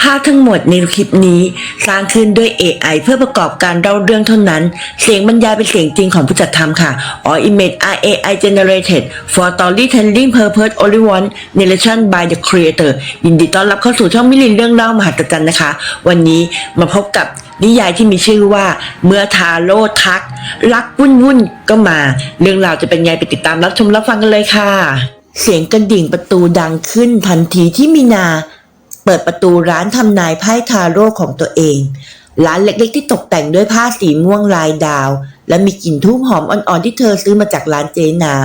ภาพทั้งหมดในคลิปนี้สร้างขึ้นด้วย AI เพื่อประกอบการเล่าเรื่องเท่านั้น เสียงบรรยายเป็นเสียงจริงของผู้จัดทำค่ะ All image are AI generated for storytelling purpose only one narration by the creator ยินดีต้อนรับเข้าสู่ช่องมิลินเรื่องเล่ามหัศจรรย์นะคะ วันนี้มาพบกับนิยายที่มีชื่อว่า เมื่อทาโร่ทัก รักวุ่นวุ่นก็มา เรื่องราวจะเป็นไงไปติดตามรับชมรับฟังกันเลยค่ะ เสียงกระดิ่งประตูดังขึ้นทันทีที่มีนา เปิดประตูร้านทำนายไพ่ทาโร่ของตัวเอง ร้านเล็กๆที่ตกแต่งด้วยผ้าสีม่วงลายดาว และมีกลิ่นทูบหอมอ่อนๆที่เธอซื้อมาจากร้านเจน้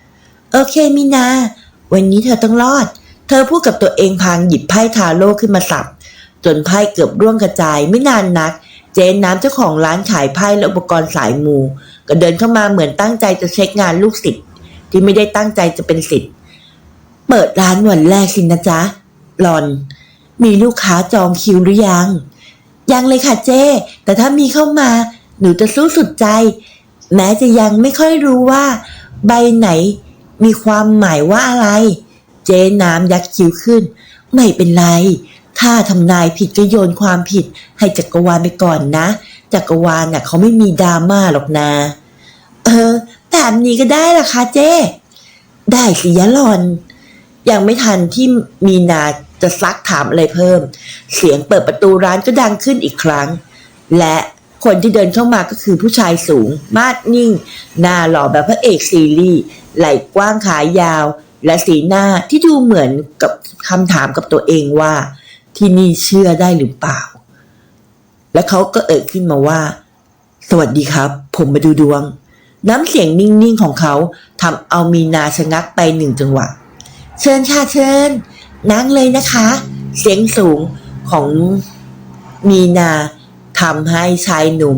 ำโอเคมีนา วันนี้เธอต้องรอด เธอพูดกับตัวเองพางหยิบไพ่ทาโร่ขึ้นมาสับจนไพ่เกือบร่วงกระจายไม่นานนัก เจนน้ำเจ้าของร้านขายไพ่และอุปกรณ์สายมู ก็เดินเข้ามาเหมือนตั้งใจจะเช็คงานลูกศิษย์ที่ไม่ได้ตั้งใจจะเป็นศิษย์เปิดร้านวันแรกสินะจ๊ะหลอน มีลูกค้าจองคิวหรือยัง ยังเลยค่ะเจ้ แต่ถ้ามีเข้ามา หนูจะสู้สุดใจ แม้จะยังไม่ค่อยรู้ว่า ใบไหน มีความหมายว่าอะไร เจ๊น้ำยักคิ้วขึ้น ไม่เป็นไร ถ้าทำนายผิดก็โยนความผิด ให้จักรวาลไปก่อนนะ จักรวาลน่ะเขาไม่มีดราม่าหรอกนะเออแบบนี้ก็ได้ล่ะคะเจ้ ได้สิยะหลอน ยังไม่ทันที่มีนา จะซักถามอะไรเพิ่ม เสียงเปิดประตูร้านก็ดังขึ้นอีกครั้ง และคนที่เดินเข้ามาก็คือผู้ชายสูง มาดนิ่ง หน้าหล่อแบบพระเอกซีรีส์ไหล่กว้างขายาว และสีหน้าที่ดูเหมือนกับคำถามกับตัวเองว่า ที่นี่เชื่อได้หรือเปล่า และเขาก็เอ่ยขึ้นมาว่า สวัสดีครับ ผมมาดูดวง น้ำเสียงนิ่งๆของเขาทำเอามีนาชะงักไปหนึ่งจังหวะ เชิญค่ะเชิญ นั่งเลยนะคะ เสียงสูงของมีนาทำให้ชายหนุ่ม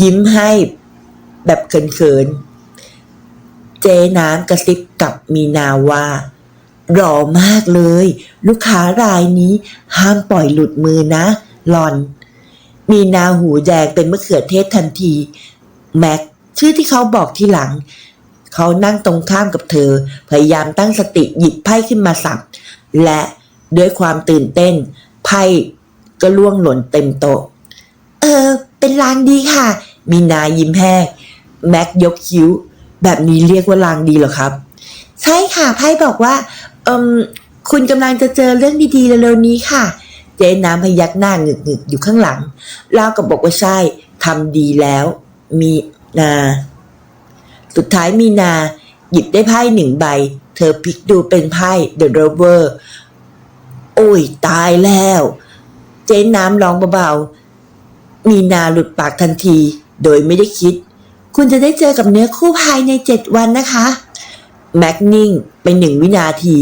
ยิ้มให้แบบเขินๆ เจน้ำกระซิบกับมีนาว่าหล่อมากเลย ลูกค้ารายนี้ห้ามปล่อยหลุดมือนะหลอน มีนาหูแดงเป็นมะเขือเทศทันที แม็กชื่อที่เขาบอกทีหลัง เขานั่งตรงข้ามกับเธอ พยายามตั้งสติหยิบไพ่ขึ้นมาสับและด้วยความตื่นเต้น ไพ่ก็ล่วงหล่นเต็มโต๊ะ เออ เป็นลางดีค่ะ มีนายิ้มแห้งแม็กยกคิ้ว แบบนี้เรียกว่าลางดีเหรอครับ ใช่ค่ะไพ่บอกว่าเอืมคุณกำลังจะเจอเรื่องดีๆเร็วๆนี้ค่ะ เจ๊น้ำพยักหน้าหงึกๆอยู่ข้างหลังเล่าวกับบอกว่าใช่ทำดีแล้ว มีนา สุดท้ายมีนา หยิบได้ไพ่หนึ่งใบ เธอพลิกดูเป็นไพ่ The Rover โอ้ย ตายแล้ว เจ๊น้ำร้องเบาๆ มีนาหลุดปากทันที โดยไม่ได้คิด คุณจะได้เจอกับเนื้อคู่ภายในเจ็ดวันนะคะ แม็กนิ่งไปหนึ่งวินาที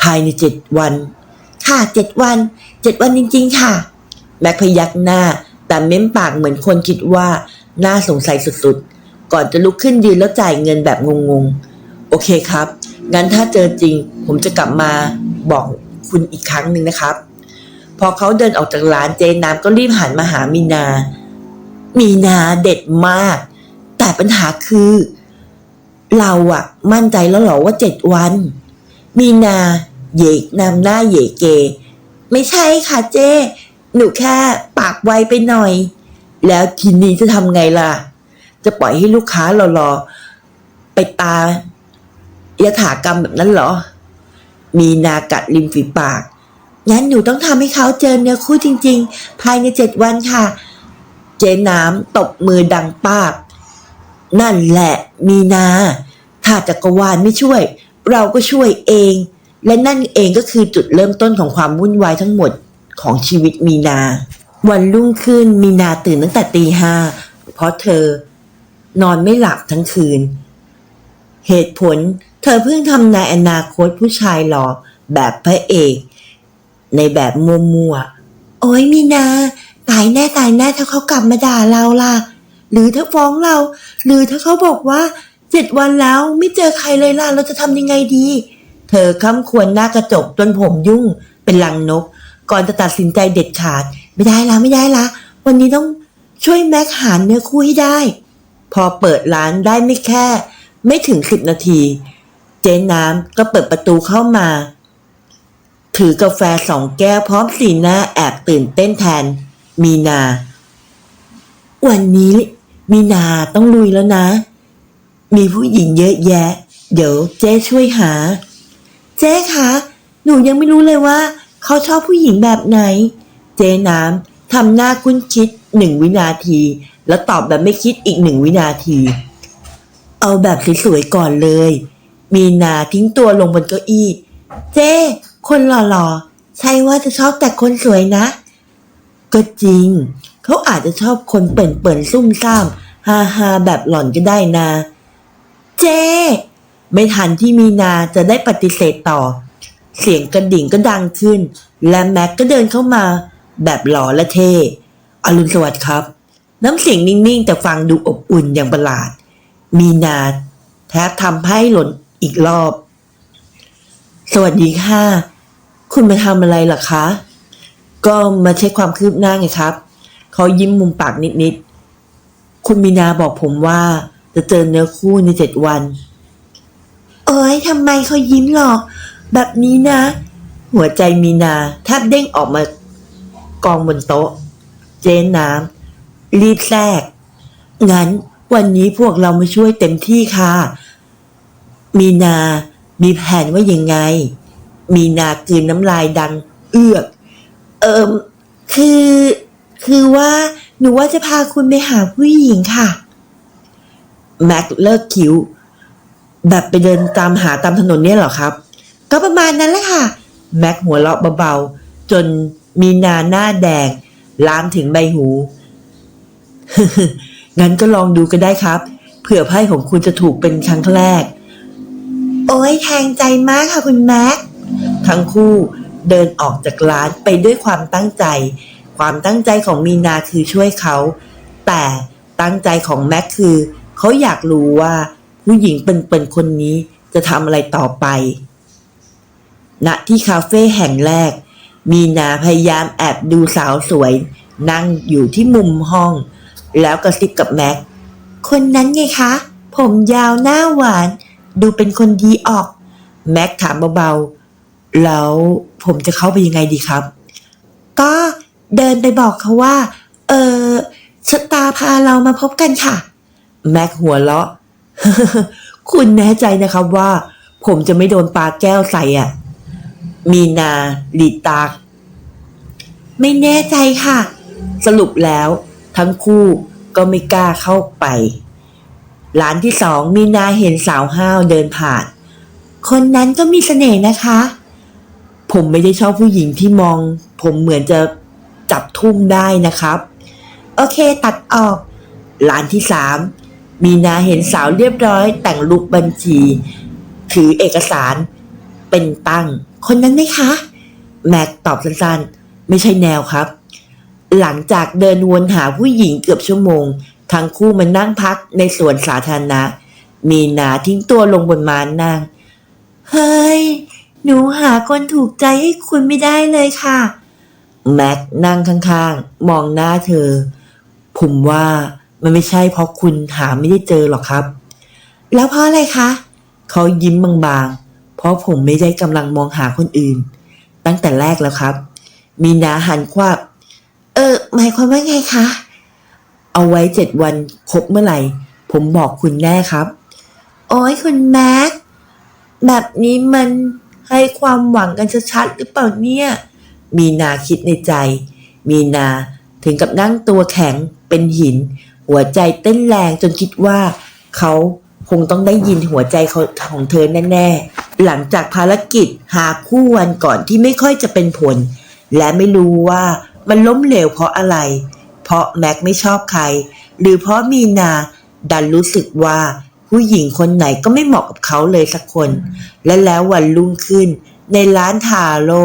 ภายในเจ็ดวัน ค่ะเจ็ดวันเจ็ดวันจริง ๆ ค่ะ แม็กพยักหน้า แต่เม้มปากเหมือนคนคิดว่าน่าสงสัยสุดๆ ก่อนจะลุกขึ้นยืนแล้วจ่ายเงินแบบงงๆ โอเคครับ งั้นถ้าเจอจริง ผมจะกลับมาบอกคุณอีกครั้งหนึ่งนะครับ พอเขาเดินออกจากร้านเจน้ำก็รีบหันมาหามีนา มีนาเด็ดมาก แต่ปัญหาคือ เราอะมั่นใจแล้วเหรอว่าเจ็ดวัน มีนาเหยกนำหน้าเหยเก ไม่ใช่ค่ะเจ้ หนูแค่ปากไวไปหน่อย แล้วทีนี้จะทำไงล่ะ จะปล่อยให้ลูกค้ารอๆไปตายถากรรมแบบนั้นเหรอ มีนากัดริมฝีปาก งั้นหนูต้องทำให้เขาเจอเนื้อคู่จริง ๆ ภายในเจ็ดวันค่ะ เจ๊น้ำตบมือดังปาก นั่นแหละมีนา ถ้าจักรวาลไม่ช่วย เราก็ช่วยเอง และนั่นเองก็คือจุดเริ่มต้นของความวุ่นวายทั้งหมดของชีวิตมีนา วันรุ่งขึ้นมีนาตื่นตั้งแต่ตีห้าเพราะเธอ นอนไม่หลับทั้งคืน เหตุผลเธอเพิ่งทำนายอนาคตผู้ชายหล่อแบบพระเอก ในแบบมัวๆ โอ้ยมีนาตายแน่ตายแน่ถ้าเขากลับมาด่าเราล่ะ หรือถ้าฟ้องเรา หรือถ้าเขาบอกว่าเจ็ดวันแล้วไม่เจอใครเลยล่ะ เราจะทำยังไงดี เธอค้ำควรหน้ากระจกจนผมยุ่งเป็นลังนก ก่อนจะตัดสินใจเด็ดขาด ไม่ได้ละไม่ได้ละ วันนี้ต้องช่วยแม็กหาเนื้อคู่ให้ได้ พอเปิดร้านได้ไม่แค่ ไม่ถึงสิบนาที เจ๊น้ำก็เปิดประตูเข้ามา ถือกาแฟสองแก้วพร้อมสีหน้าแอบตื่นเต้นแทน มีนา วันนี้มีนาต้องลุยแล้วนะ มีผู้หญิงเยอะแยะ เดี๋ยวเจ๊ช่วยหา เจ๊คะหนูยังไม่รู้เลยว่า เขาชอบผู้หญิงแบบไหน เจ๊น้ำทำหน้าคุ้นคิด หนึ่งวินาที แล้วตอบแบบไม่คิดอีกหนึ่งวินาที เอาแบบสวยๆก่อนเลย มีนาทิ้งตัวลงบนเก้าอี้ เจ๊คนหล่อๆ ใช่ว่าจะชอบแต่คนสวยนะ ก็จริง เขาอาจจะชอบคนเปิ่นเปิ่นๆซุ่มซ่ามฮาฮาแบบหล่อนก็ได้นะเจ๊ไม่ทันที่มีนาจะได้ปฏิเสธต่อ เสียงกระดิ่งก็ดังขึ้น และแม็กก็เดินเข้ามา แบบหล่อและเท่ อรุณสวัสดิ์ครับ น้ำเสียงนิ่งๆ แต่ฟังดูอบอุ่นอย่างประหลาด มีนาแทบทำให้หล่นอีกรอบ สวัสดีค่ะ คุณมาทำอะไรล่ะคะ ก็มาเช็คความคืบหน้าไงครับ เขายิ้มมุมปากนิดๆ คุณมีนาบอกผมว่า จะเจอเนื้อคู่ในเจ็ดวันเอ้ยทำไมเขายิ้มหรอก แบบนี้นะ หัวใจมีนาแทบเด้งออกมากองบนโต๊ะ เจ๊น้ำรีบแทรก งั้นวันนี้พวกเรามาช่วยเต็มที่ค่ะ มีนา มีแผนว่ายังไง มีนากืนน้ำลายดัง เอือก เอิมคือ คือว่า หนูว่าจะพาคุณไปหาผู้หญิงค่ะ แม็กเลิกคิ้ว แบบไปเดินตามหาตามถนนเนี่ยเหรอครับ ก็ประมาณนั้นแหละค่ะ แม็กหัวเราะเบาๆ จนมีนาหน้าแดง ลามถึงใบหู งั้นก็ลองดูก็ได้ครับ เผื่อไพ่ของคุณจะถูกเป็นครั้งแรก โอ้ยแทงใจมากค่ะคุณแม็ก ทั้งคู่เดินออกจากร้านไปด้วยความตั้งใจ ความตั้งใจของมีนาคือช่วยเขา แต่ตั้งใจของแม็กคือ เขาอยากรู้ว่าผู้หญิงเป็นๆคนนี้จะทำอะไรต่อไปณที่คาเฟ่แห่งแรก มีนาพยายามแอบดูสาวสวย นั่งอยู่ที่มุมห้อง แล้วกระซิบกับแม็ก คนนั้นไงคะ ผมยาวหน้าหวาน ดูเป็นคนดีออก แม็กถามเบาๆ แล้วผมจะเข้าไปยังไงดีครับ ก็เดินไปบอกเขาว่า เออชะตาพาเรามาพบกันค่ะ แม็กหัวเราะ คุณแน่ใจนะครับว่า ผมจะไม่โดนปลาแก้วใส่อะ มีนาหลีตาไม่แน่ใจค่ะ สรุปแล้วทั้งคู่ก็ไม่กล้าเข้าไปร้านที่สองมีนาเห็นสาวห้าวเดินผ่าน คนนั้นก็มีเสน่ห์นะคะ ผมไม่ได้ชอบผู้หญิงที่มอง ผมเหมือนจะจับทุ่มได้นะครับ โอเคตัดออกร้านที่สามมีนาเห็นสาวเรียบร้อยแต่งลุกบัญชี ถือเอกสารเป็นตั้ง คนนั้นไหมคะ แม็กตอบสั้นๆ ไม่ใช่แนวครับ หลังจากเดินวนหาผู้หญิงเกือบชั่วโมง ทั้งคู่มานั่งพักในสวนสาธารณะ มีนาทิ้งตัวลงบนม้านั่ง เฮ้ย หนูหาคนถูกใจให้คุณไม่ได้เลยค่ะ แม็กนั่งข้างๆ มองหน้าเธอ ผมว่ามันไม่ใช่เพราะคุณหาไม่ได้เจอหรอกครับ แล้วเพราะอะไรคะ เขายิ้มบางๆ ราะผมไม่ได้กำลังมองหาคนอื่น ตั้งแต่แรกแล้วครับ มีนาหันควับเออ หมายความว่าไงคะ เอาไว้เจ็ดวันครบเมื่อไหร่ ผมบอกคุณแน่ครับ โอ้ยคุณแม็ก แบบนี้มันให้ความหวังกันชัดๆหรือเปล่าเนี่ย มีนาคิดในใจ มีนาถึงกับนั่งตัวแข็งเป็นหิน หัวใจเต้นแรงจนคิดว่า เขา คงต้องได้ยินหัวใจเขาของเธอแน่ๆ หลังจากภารกิจหาคู่วันก่อนที่ไม่ค่อยจะเป็นผล และไม่รู้ว่ามันล้มเหลวเพราะอะไร เพราะแม็กไม่ชอบใคร หรือเพราะมีนาดันรู้สึกว่าผู้หญิงคนไหนก็ไม่เหมาะกับเขาเลยสักคน และแล้ววันรุ่งขึ้น ในร้านทาโร่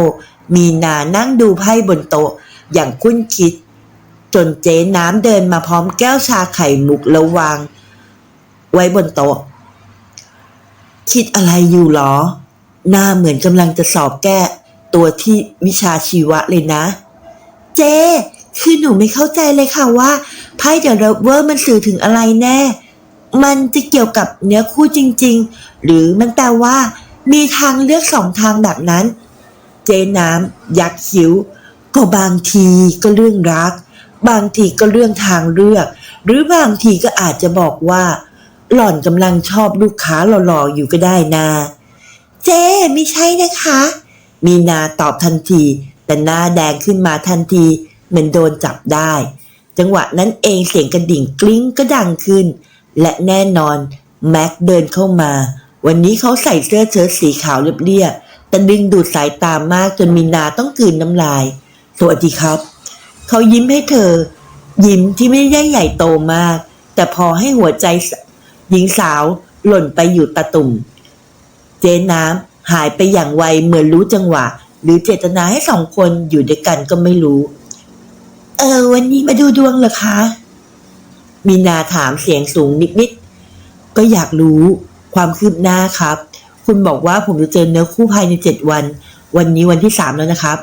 มีนานั่งดูไพ่บนโต๊ะ อย่างคุ้นคิด จนเจ๊น้ำเดินมาพร้อมแก้วชาไข่มุกแล้ววาง ไว้บนโต๊ะ คิดอะไรอยู่หรอ หน้าเหมือนกำลังจะสอบแก้ ตัวที่วิชาชีวะเลยนะ เจ คือหนูไม่เข้าใจเลยค่ะว่าไพ่เดอะเรเวอร์มันสื่อถึงอะไรแน่ มันจะเกี่ยวกับเนื้อคู่จริง ๆ หรือมันแปลว่า มีทางเลือกสองทางแบบนั้น เจเจน้ำยักคิ้ว ก็บางทีก็เรื่องรัก บางทีก็เรื่องทางเลือก หรือบางทีก็อาจจะบอกว่า หล่อนกำลังชอบลูกค้าหล่อๆอยู่ก็ได้นา เจ๊ไม่ใช่นะคะ มีนาตอบทันที แต่หน้าแดงขึ้นมาทันทีเหมือนโดนจับได้ จังหวะนั้นเองเสียงกระดิ่งกลิ้งก็ดังขึ้น และแน่นอนแม็กเดินเข้ามา วันนี้เขาใส่เสื้อเชิ้ตสีขาวเรียบๆแต่ดึงดูดสายตามากจนมีนาต้องกืนน้ำลาย สวัสดีครับ เขายิ้มให้เธอ ยิ้มที่ไม่ได้ใหญ่โตมาก แต่พอให้หัวใจส หญิงสาวหล่นไปอยู่ตะตุ่ม เจ๊น้ำหายไปอย่างไวเหมือนรู้จังหวะ หรือเจตนาให้สองคนอยู่ด้วยกันก็ไม่รู้ เออ วันนี้มาดูดวงเหรอคะ มีนาถามเสียงสูงนิดๆ ก็อยากรู้ความคืบหน้าครับ คุณบอกว่าผมจะเจอเนื้อคู่ภายในเจ็ดวัน วันนี้วันที่สามแล้วนะครับ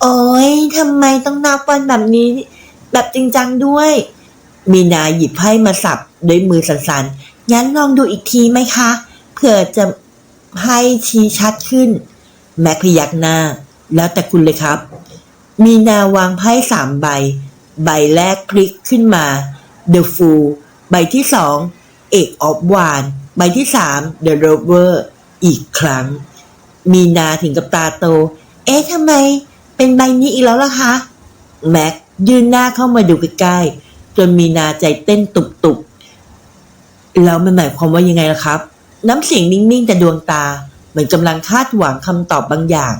โอ้ยทำไมต้องนับวันแบบนี้ แบบจริงจังด้วย มีนาหยิบไพ่มาสับ ด้วยมือสั่นๆ งั้นลองดูอีกทีไหมคะ เผื่อจะให้ชี้ชัดขึ้น แม็กพยักหน้า แล้วแต่คุณเลยครับ มีนาวางไพ่สามใบ ใบแรกพลิกขึ้นมา The Fool ใบที่สองเอกออฟวานใบที่สาม The Rover อีกครั้ง มีนาถึงกับตาโต เอ๊ะทำไม เป็นใบนี้อีกแล้วล่ะคะ แม็กยืนหน้าเข้ามาดูใกล้ๆจนมีนาใจเต้นตุบๆ แล้วมันหมายความว่ายังไงล่ะครับ น้ำเสียงนิ่งๆแต่ดวงตา เหมือนกำลังคาดหวังคำตอบบางอย่าง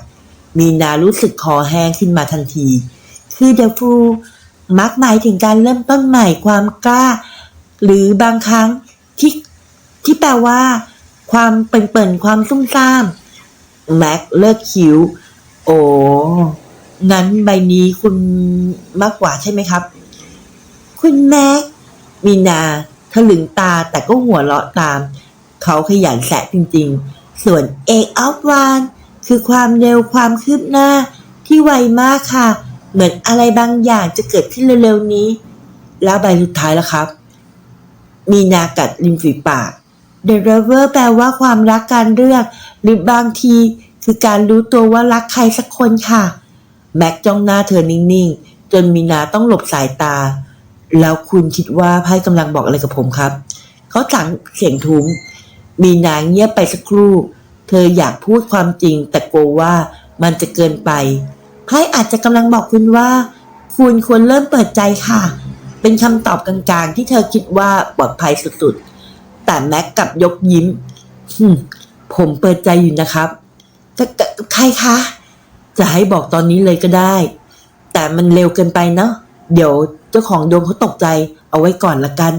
มีนารู้สึกคอแห้งขึ้นมาทันที คือเดฟูมักหมายถึงการเริ่มต้นใหม่ความกล้า หรือบางครั้งที่ที่แปลว่า ความเปิ่นๆความซุ่มซ่ามแม็กเลิกคิ้ว โอ้งั้นใบนี้คุณมากกว่าใช่ไหมครับ คุณแม็กมีนา ถลึงตาแต่ก็หัวเราะตาม เขาขยันแสะจริงๆ ส่วนเอกออฟวานคือความเร็วความคืบหน้าที่ไวมากค่ะ เหมือนอะไรบางอย่างจะเกิดขึ้นเร็วๆนี้ แล้วใบสุดท้ายแล้วครับ มีนากัดริมฝีปาก The Lover แปลว่าความรักการเลือก หรือบางทีคือการรู้ตัวว่ารักใครสักคนค่ะ แม็กจ้องหน้าเธอนิ่งๆ จนมีนาต้องหลบสายตา แล้วคุณคิดว่าไพ่กำลังบอกอะไรกับผมครับเขาสั่งเสียงทุ้มมีนางเงียบไปสักครู่ เธออยากพูดความจริง แต่กลัวว่ามันจะเกินไปไพ่อาจจะกำลังบอกคุณว่า คุณควรเริ่มเปิดใจค่ะ เป็นคำตอบกลางๆ ที่เธอคิดว่าปลอดภัยสุดๆ แต่แม็กกลับยกยิ้มผมเปิดใจอยู่นะครับใครคะ จะให้บอกตอนนี้เลยก็ได้ แต่มันเร็วเกินไปเนาะ เดี๋ยวเจ้าของโดวงเขาตกใจเอาไว้ก่อนละกัน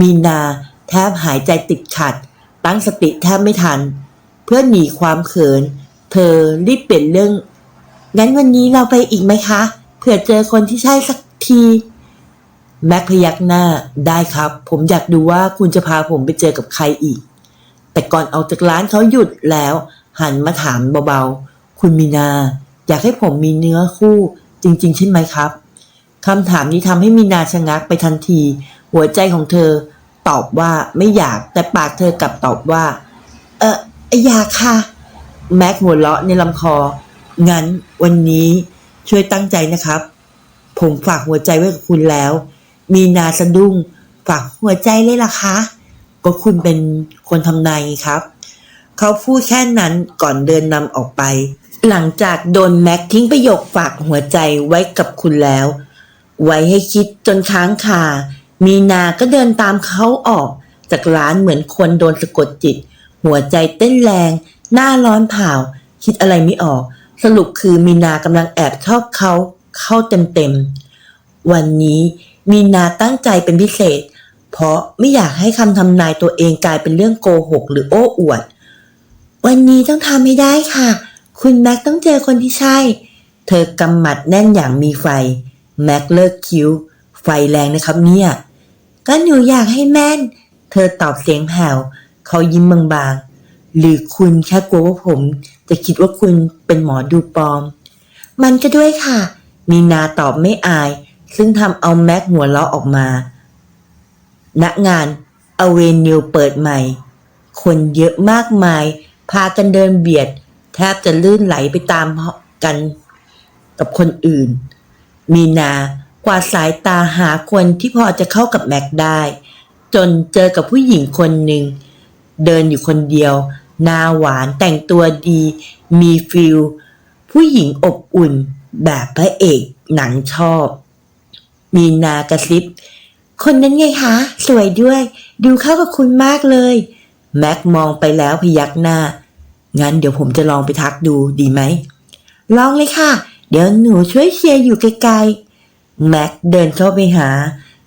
มีนาแทบหายใจติดขัด ตั้งสติแทบไม่ทัน เพื่อหนีความเขิน เธอรีบเปลี่ยนเรื่อง งั้นวันนี้เราไปอีกไหมคะ เผื่อเจอคนที่ใช่สักที แม็กพยักหน้าได้ครับ ผมอยากดูว่าคุณจะพาผมไปเจอกับใครอีก แต่ก่อนออกจากร้านเขาหยุดแล้ว หันมาถามเบาๆ คุณมีนา อยากให้ผมมีเนื้อคู่จริง ๆ ใช่ไหมครับ คำถามนี้ทำให้มีนาชะงักไปทันที หัวใจของเธอ ตอบว่าไม่อยากแต่ปากเธอกลับตอบว่า เอออยากค่ะ แม็กหัวเราะในลำคอ งั้นวันนี้ช่วยตั้งใจนะครับ ผมฝากหัวใจไว้กับคุณแล้ว มีนาสะดุ้ง ฝากหัวใจเลยล่ะคะ ก็คุณเป็นคนทำนายครับ เขาพูดแค่นั้นก่อนเดินนำออกไป หลังจากโดนแม็กทิ้งประโยคฝากหัวใจไว้กับคุณแล้ว ไว้ให้คิดจนค้างคา มีนาก็เดินตามเขาออก จากร้านเหมือนคนโดนสะกดจิต หัวใจเต้นแรง หน้าร้อนเผาคิดอะไรไม่ออก สรุปคือมีนากำลังแอบชอบเขาเข้าเต็มๆ วันนี้มีนาตั้งใจเป็นพิเศษ เพราะไม่อยากให้คำทำนายตัวเองกลายเป็นเรื่องโกหก หรือโอ้อวด วันนี้ต้องทำให้ได้ค่ะ คุณแม็กต้องเจอคนที่ใช่ เธอกำหมัดแน่นอย่างมีไฟ แม็กเลิกคิ้ว ไฟแรงนะครับเนี่ยก็หนูอยากให้แม่น เธอตอบเสียงแผ่วเขายิ้มบางๆ หรือคุณแค่กลัวว่าผม จะคิดว่าคุณเป็นหมอดูปลอม มันก็ด้วยค่ะ มีนาตอบไม่อาย ซึ่งทำเอาแม็กหัวเราะออกมาณงานอเวนิวเปิดใหม่ คนเยอะมากมาย พากันเดินเบียด แทบจะลื่นไหลไปตามกันกับคนอื่น มีนากวาดสายตาหาคนที่พอจะเข้ากับแม็กได้ จนเจอกับผู้หญิงคนหนึ่ง เดินอยู่คนเดียว หน้าหวานแต่งตัวดี มีฟิลผู้หญิงอบอุ่นแบบพระเอกหนังชอบ มีนากระซิบ คนนั้นไงคะ สวยด้วย ดูเข้ากับคุณมากเลย แม็กมองไปแล้วพยักหน้า งั้นเดี๋ยวผมจะลองไปทักดูดีไหม ลองเลยค่ะ เดี๋ยวหนูช่วยเชียร์อยู่ไกลๆ แม็กเดินเข้าไปหา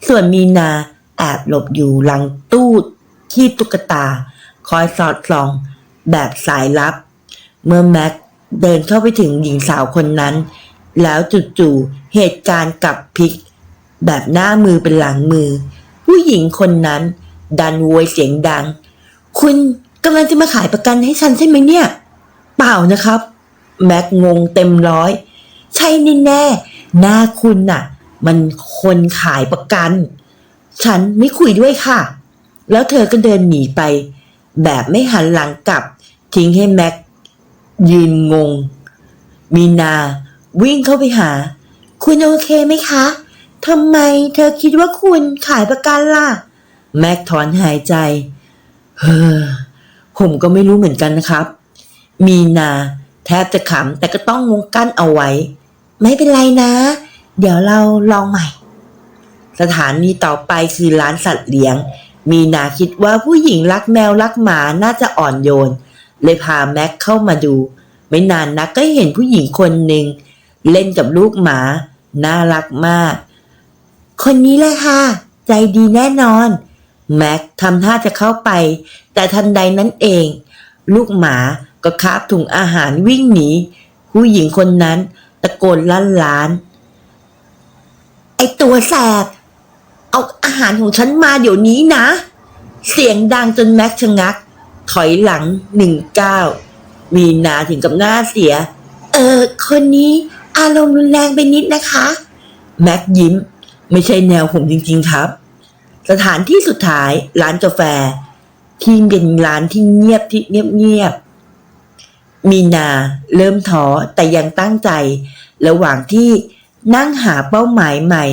ส่วนมีนาแอบหลบอยู่หลังตู้ที่ตุ๊กตา คอยสอดส่อง แบบสายลับ เมื่อแม็กเดินเข้าไปถึงหญิงสาวคนนั้น แล้วจู่ๆเหตุการณ์กลับพลิก แบบหน้ามือเป็นหลังมือ ผู้หญิงคนนั้น ดันโวยเสียงดัง คุณกำลังจะมาขายประกันให้ฉันใช่ไหมเนี่ย เปล่านะครับ แม็กงงเต็มร้อย ใช่แน่ๆหน้าคุณน่ะ มันคนขายประกัน ฉันไม่คุยด้วยค่ะ แล้วเธอก็เดินหนีไป แบบไม่หันหลังกลับ ทิ้งให้แม็ก ยืนงง มีนาวิ่งเข้าไปหา คุณโอเคไหมคะทำไมเธอคิดว่าคุณขายประกันล่ะ แม็กถอนหายใจ เฮ้อผมก็ไม่รู้เหมือนกันนะครับ มีนาแทบจะขำแต่ก็ต้องงงกั้นเอาไว้ ไม่เป็นไรนะ เดี๋ยวเราลองใหม่ สถานีต่อไปคือร้านสัตว์เลี้ยง มีนาคิดว่าผู้หญิงรักแมวรักหมาน่าจะอ่อนโยน เลยพาแม็กเข้ามาดู ไม่นานนักก็เห็นผู้หญิงคนหนึ่งเล่นกับลูกหมา น่ารักมาก คนนี้แหละค่ะ ใจดีแน่นอน แม็กทำท่าจะเข้าไป แต่ทันใดนั้นเอง ลูกหมาก็คาบถุงอาหารวิ่งหนี ผู้หญิงคนนั้น ตะโกนลั่นล้าน ไอตัวแสบ เอาอาหารของฉันมาเดี๋ยวนี้นะ เสียงดังจนแม็กชะงัก ถอยหลังหนึ่งเก้าวมีนาถึงกับหน้าเสีย เออ คนนี้อารมณ์รุนแรงไปนิดนะคะ แม็กยิ้ม ไม่ใช่แนวผมจริง ๆ ครับ สถานที่สุดท้ายร้านกาแฟ ที่เป็นร้านที่เงียบที่เงียบเงียบๆ มีนาเริ่มท้อแต่ยังตั้งใจ ระหว่างที่นั่งหาเป้าหมายใหม่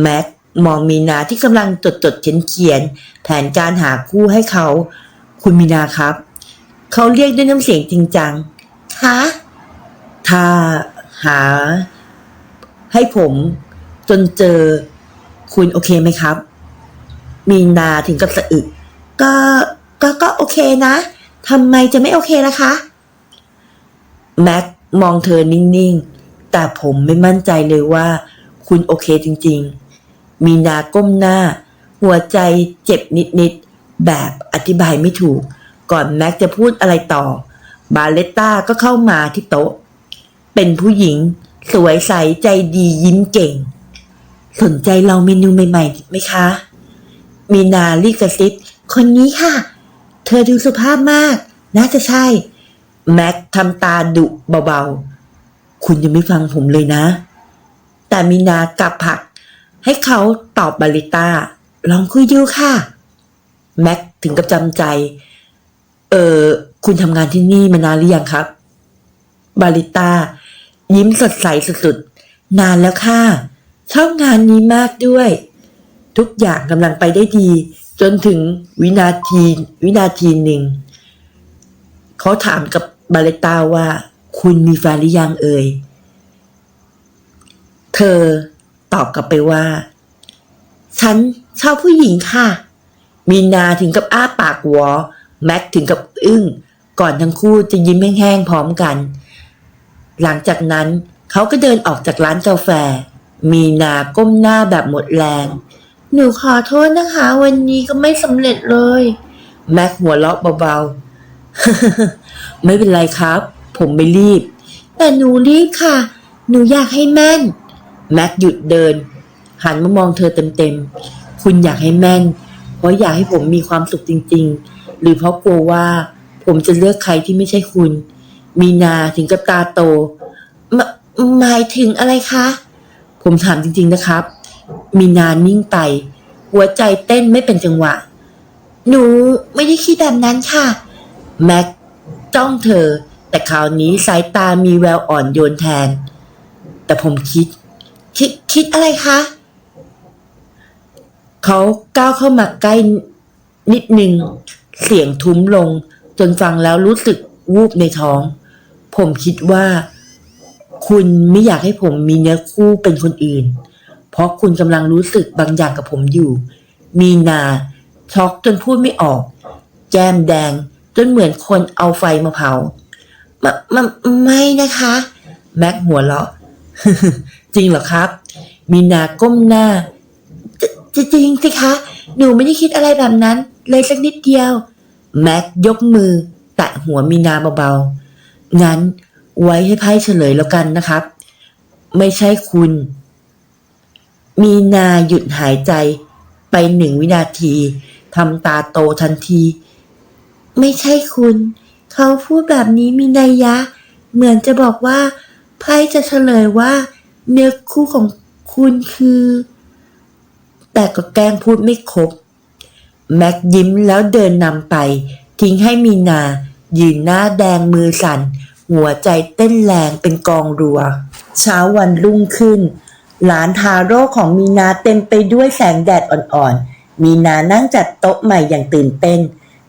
แม็กมองมีนาที่กำลังจดจดเขียนเขียน แผนการหาคู่ให้เขา คุณมีนาครับ เขาเรียกด้วยน้ำเสียงจริงจังคะถ้าหา ให้ผมจนเจอ คุณโอเคไหมครับ มีนาถึงกับสะอึกก็ก็ก็โอเคนะทำไมจะไม่โอเคล่ะคะ แม็กมองเธอนิ่งๆ แต่ผมไม่มั่นใจเลยว่า คุณโอเคจริงๆ มีนาก้มหน้า หัวใจเจ็บนิดๆ แบบอธิบายไม่ถูก ก่อนแม็กจะพูดอะไรต่อ บาเลตต้าก็เข้ามาที่โต๊ะ เป็นผู้หญิง สวยใสใจดียิ้มเก่ง สนใจลองเมนูใหม่ๆไหมคะ มีนารีกระซิบคนนี้ค่ะ เธอดูสุภาพมาก น่าจะใช่ แม็กทำตาดุเบาๆ คุณยังไม่ฟังผมเลยนะ แต่มีนากลับผัก ให้เขาตอบบาริต้า ลองคุยดูค่ะ แม็กถึงกับจำใจ เออ คุณทำงานที่นี่มานานหรือยังครับ บาริต้า ยิ้มสดใสสุดๆ นานแล้วค่ะ ชอบงานนี้มากด้วย ทุกอย่างกำลังไปได้ดี จนถึงวินาที วินาทีหนึ่ง เขาถามกับบาเลต้าว่า คุณมีแฟนหรือยังเอ่ย เธอตอบกลับไปว่า ฉันชอบผู้หญิงค่ะ มีนาถึงกับอ้าปากหวอแม็กถึงกับอึ้ง ก่อนทั้งคู่จะยิ้มแห้งๆพร้อมกัน หลังจากนั้นเขาก็เดินออกจากร้านกาแฟ มีนาก้มหน้าแบบหมดแรง หนูขอโทษนะคะ วันนี้ก็ไม่สำเร็จเลย แม็กหัวเราะเบาๆ ไม่เป็นไรครับ ผมไม่รีบ แต่หนูรีบค่ะ หนูอยากให้แม่น แม็กหยุดเดิน หันมามองเธอเต็มๆ คุณอยากให้แม่น เพราะอยากให้ผมมีความสุขจริง ๆ หรือเพราะกลัวว่า ผมจะเลือกใครที่ไม่ใช่คุณ มีนาถึงกับตาโตหมหมายถึงอะไรคะ ผมถามจริง ๆนะครับ มีนานิ่งไป หัวใจเต้นไม่เป็นจังหวะ หนูไม่ได้คิดแบบนั้นค่ะ แม็กจ้องเธอ แต่คราวนี้สายตามีแววอ่อนโยนแทน แต่ผมคิด คิดคิดอะไรคะเขาก้าวเข้ามาใกล้นิดหนึ่งเสียงทุ้มลง จนฟังแล้วรู้สึกวูบในท้อง ผมคิดว่า คุณไม่อยากให้ผมมีเนื้อคู่เป็นคนอื่น เพราะคุณกำลังรู้สึกบางอย่างกับผมอยู่ มีนาช็อกจนพูดไม่ออก แก้มแดง นเหมือนคนเอาไฟมาเผามามาไม่นะคะ แม็กหัวเราะ จริงเหรอครับ มีนาก้มหน้าจะจริงสิคะ หนูไม่ได้คิดอะไรแบบนั้น เลยสักนิดเดียว แม็กยกมือ แตะหัวมีนาเบาๆ งั้นไว้ให้ไพ่เฉลยแล้วกันนะครับ ไม่ใช่คุณ มีนาหยุดหายใจไปหนึ่งวินาทีทำตาโตทันที ไม่ใช่คุณ เขาพูดแบบนี้มีนัยยะ เหมือนจะบอกว่า ไพ่จะเฉลยว่าเนื้อคู่ของคุณคือ แต่ก็แกล้งพูดไม่ครบ แม็กยิ้มแล้วเดินนำไป ทิ้งให้มีนา ยืนหน้าแดงมือสั่น หัวใจเต้นแรงเป็นกองรัว เช้าวันรุ่งขึ้น หลานทาโร่ของมีนาเต็มไปด้วยแสงแดดอ่อนๆ มีนานั่งจัดโต๊ะใหม่อย่างตื่นเต้น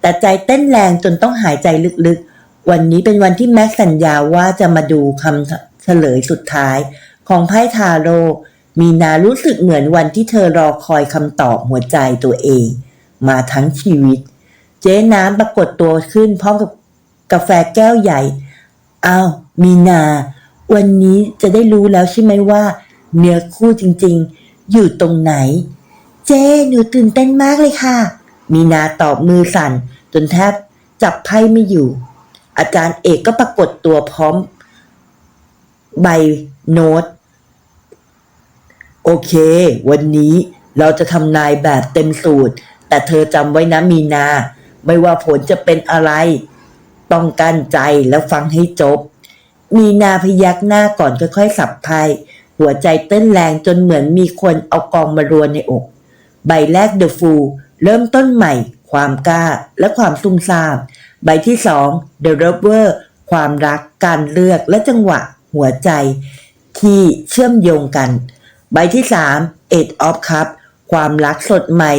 แต่ใจเต้นแรงจนต้องหายใจลึกๆ วันนี้เป็นวันที่แม็กสัญญาว่าจะมาดูคำเฉลยสุดท้าย ของไพ่ทาโร่มีนารู้สึกเหมือนวันที่เธอรอคอยคำตอบหัวใจตัวเอง มาทั้งชีวิต เจ๊น้ำปรากฏตัวขึ้นพร้อมกับกาแฟแก้วใหญ่อ้าวมีนา วันนี้จะได้รู้แล้วใช่ไหมว่า เนื้อคู่จริงๆ อยู่ตรงไหน เจ๊หนูตื่นเต้นมากเลยค่ะ มีนาตอบมือสั่น จนแทบจับไพ่ไม่อยู่ อาจารย์เอกก็ปรากฏตัวพร้อม ใบโน้ต โอเค วันนี้เราจะทำนายแบบเต็มสูตร แต่เธอจำไว้นะมีนา ไม่ว่าผลจะเป็นอะไร ต้องกั้นใจแล้วฟังให้จบ มีนาพยักหน้าก่อนค่อยๆสับไพ่หัวใจเต้นแรงจนเหมือนมีคนเอากองมารวนในอก ใบแรกเดอะฟู เริ่มต้นใหม่ ความกล้าและความซุ่มซ่าม ใบที่สองเดอะ o เวอร์ความรักการเลือกและจังหวะ หัวใจ ที่เชื่อมโยงกัน ใบที่สามเอ็ดออฟคัพความรักสดใหม่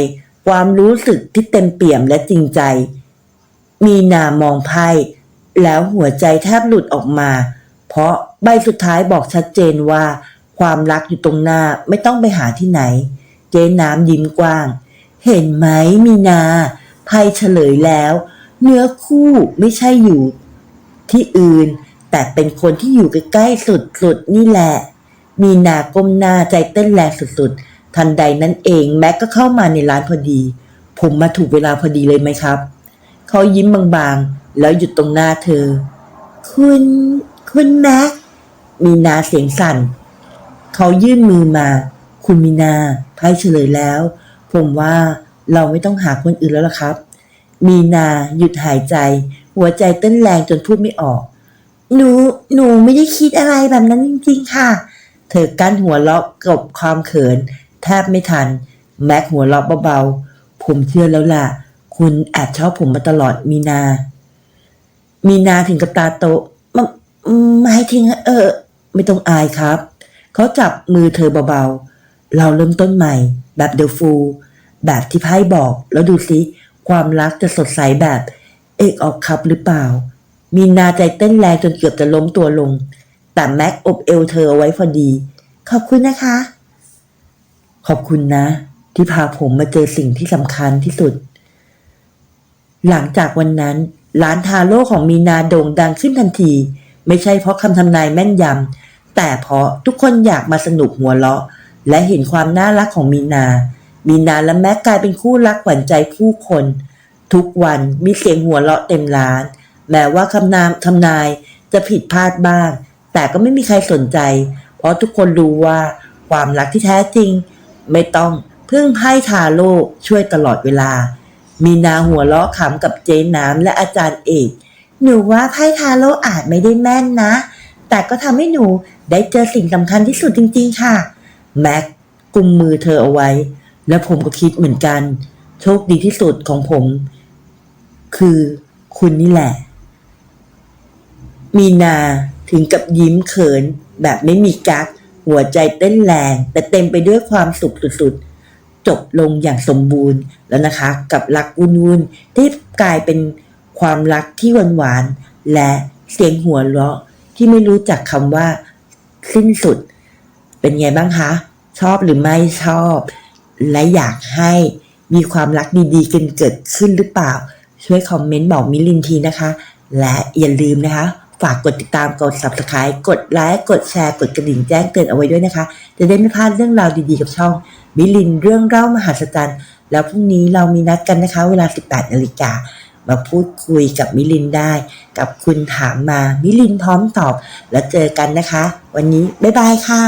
ความรู้สึกที่เต็มเปี่ยมและจริงใจ มีนามองไพ่แล้วหัวใจแทบหลุดออกมา เพราะใบสุดท้ายบอกชัดเจนว่า ความรักอยู่ตรงหน้าไม่ต้องไปหาที่ไหน เจ๊น้ำยิ้มกว้าง เห็นไหมมีนาไพ่เฉลยแล้ว เนื้อคู่ไม่ใช่อยู่ที่อื่น แต่เป็นคนที่อยู่ใกล้ๆสุดๆนี่แหละ มีนาก้มหน้าใจเต้นแรงสุดๆ ทันใดนั้นเองแม็กก็เข้ามาในร้านพอดี ผมมาถูกเวลาพอดีเลยไหมครับ เขายิ้มบางๆ แล้วหยุดตรงหน้าเธอ คุณคุณแม็กมีนาเสียงสั่น เขายื่นมือมา คุณมีนาไพ่เฉลยแล้ว ผมว่าเราไม่ต้องหาคนอื่นแล้วล่ะครับ มีนาหยุดหายใจ หัวใจเต้นแรงจนพูดไม่ออก หนูหนูไม่ได้คิดอะไรแบบนั้นจริงๆค่ะ เธอกั้นหัวเราะกลบความเขิน แทบไม่ทัน แม็กหัวเราะเบาๆ ผมเชื่อแล้วล่ะ คุณแอบชอบผมมาตลอดมีนา มีนาถึงกับตาโตมหมายถึงเออ ไม่ต้องอายครับ เขาจับมือเธอเบาๆ เราเริ่มต้นใหม่ แบบเดลฟูแบบที่ไพ่บอก แล้วดูสิความรักจะสดใสแบบเอกออกคับหรือเปล่า มีนาใจเต้นแรงจนเกือบจะล้มตัวลง แต่แม็กอบเอวเธอเอาไว้พอดี ขอบคุณนะคะ ขอบคุณนะ ที่พาผมมาเจอสิ่งที่สำคัญที่สุด หลังจากวันนั้นร้านทาโร่ของมีนาโด่งดังขึ้นทันที ไม่ใช่เพราะคำทำนายแม่นยำแต่เพราะทุกคนอยากมาสนุกหัวเราะ และเห็นความน่ารักของมีนา มีนาและแม็กกลายเป็นคู่รักขวัญใจผู้คน ทุกวันมีเสียงหัวเราะเต็มร้าน แม้ว่าคำนามทำนายจะผิดพลาดบ้าง แต่ก็ไม่มีใครสนใจ เพราะทุกคนรู้ว่าความรักที่แท้จริง ไม่ต้องพึ่งไพ่ทาโร่ช่วยตลอดเวลา มีนาหัวเราะขำกับเจ๊น้ำและอาจารย์เอก หนูว่าไพ่ทาโร่อาจไม่ได้แม่นนะ แต่ก็ทำให้หนูได้เจอสิ่งสำคัญที่สุดจริง ๆ ค่ะ แม็กกุมมือเธอเอาไว้ และผมก็คิดเหมือนกัน โชคดีที่สุดของผม คือคุณนี่แหละ มีนาถึงกับยิ้มเขินแบบไม่มีกัก หัวใจเต้นแรง แต่เต็มไปด้วยความสุขสุดๆ จบลงอย่างสมบูรณ์แล้วนะคะ กับรักวุ่นๆที่กลายเป็นความรักที่หวานๆและเสียงหัวเราะที่ไม่รู้จักคำว่า สิ้นสุด เป็นไงบ้างคะ ชอบหรือไม่ชอบ และอยากให้มีความรักดีๆกันเกิดขึ้นหรือเปล่า ช่วยคอมเมนต์บอกมิลินทีนะคะ และอย่าลืมนะคะ ฝากกดติดตามกด subscribe กดไลค์กดแชร์กดกระดิ่งแจ้งเตือนเอาไว้ด้วยนะคะ จะได้ไม่พลาดเรื่องราวดีๆกับช่อง มิลินเรื่องเล่ามหัศจรรย์แล้วพรุ่งนี้เรามีนัดกันนะคะ เวลา 18นาฬิกามาพูดคุยกับมิลินได้ กับคุณถามมามิลินพร้อมตอบ แล้วเจอกันนะคะ วันนี้ บ๊ายบายค่ะ